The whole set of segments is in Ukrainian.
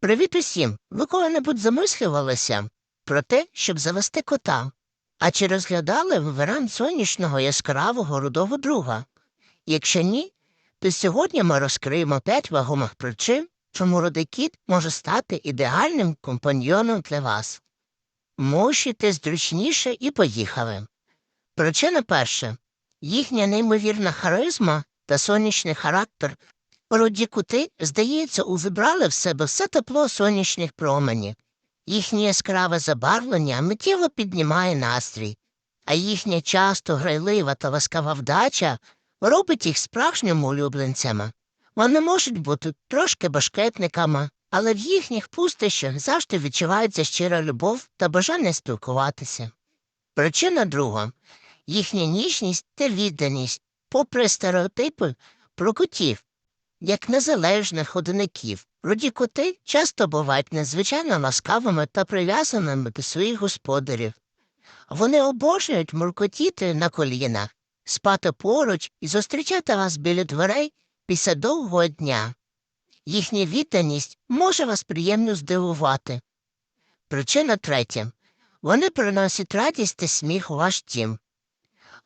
Привіт усім! Ви коли-небудь замислювалися про те, щоб завести кота? А чи розглядали ви варіант сонячного яскравого рудого друга? Якщо ні, то сьогодні ми розкриємо п'ять вагомих причин, чому рудий кіт може стати ідеальним компаньйоном для вас. Мушіте зручніше і поїхали. Причина перша їхня неймовірна харизма та сонячний характер Руді кути, здається, увібрали в себе все тепло сонячних променів. Їхнє яскраве забарвлення миттєво піднімає настрій, а їхня часто грайлива та ласкава вдача робить їх справжніми улюбленцями. Вони можуть бути трошки башкетниками, але в їхніх пустощах завжди відчувається щира любов та бажання спілкуватися. Причина друга їхня ніжність та відданість, попри стереотипи про котів. Як незалежних одиників, руді коти часто бувають надзвичайно ласкавими та прив'язаними до своїх господарів. Вони обожнюють муркотіти на колінах, спати поруч і зустрічати вас біля дверей після довгого дня. Їхня відданість може вас приємно здивувати. Причина третя вони приносять радість та сміх у ваш дім.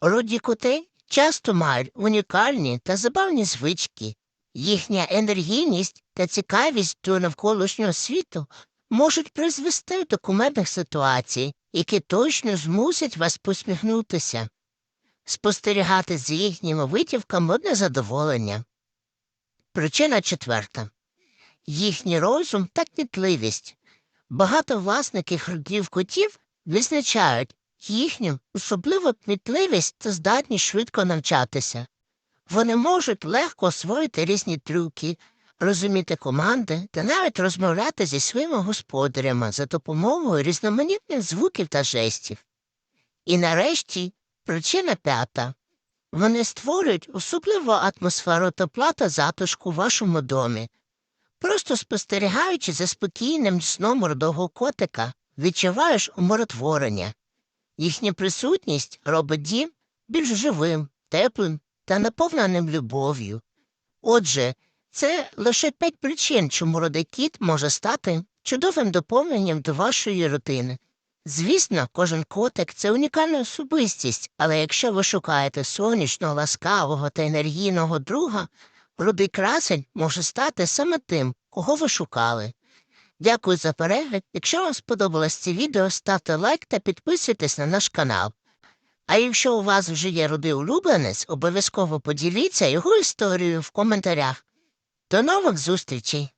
Руді коти часто мають унікальні та забавні звички. Їхня енергійність та цікавість до навколишнього світу можуть призвести до кумедних ситуацій, які точно змусять вас посміхнутися. Спостерігати за їхніми витівками одне задоволення. Причина четверта їхній розум та кмітливість. Багато власників родів котів відзначають їхню особливу кмітливість та здатність швидко навчатися. Вони можуть легко освоїти різні трюки, розуміти команди та навіть розмовляти зі своїми господарями за допомогою різноманітних звуків та жестів. І нарешті причина п'ята вони створюють особливу атмосферу тепла та затишку в вашому домі. Просто спостерігаючи за спокійним сном родового котика, відчуваєш умиротворення. Їхня присутність робить дім більш живим, теплим та наповненим любов'ю. Отже, це лише п'ять причин, чому родий кіт може стати чудовим доповненням до вашої рутини. Звісно, кожен котик це унікальна особистість, але якщо ви шукаєте сонячного, ласкавого та енергійного друга, рудий красень може стати саме тим, кого ви шукали. Дякую за перегляд. Якщо вам сподобалось це відео, ставте лайк та підписуйтесь на наш канал. А якщо у вас вже є рудий улюбленець, обов'язково поділіться його історією в коментарях. До нових зустрічей!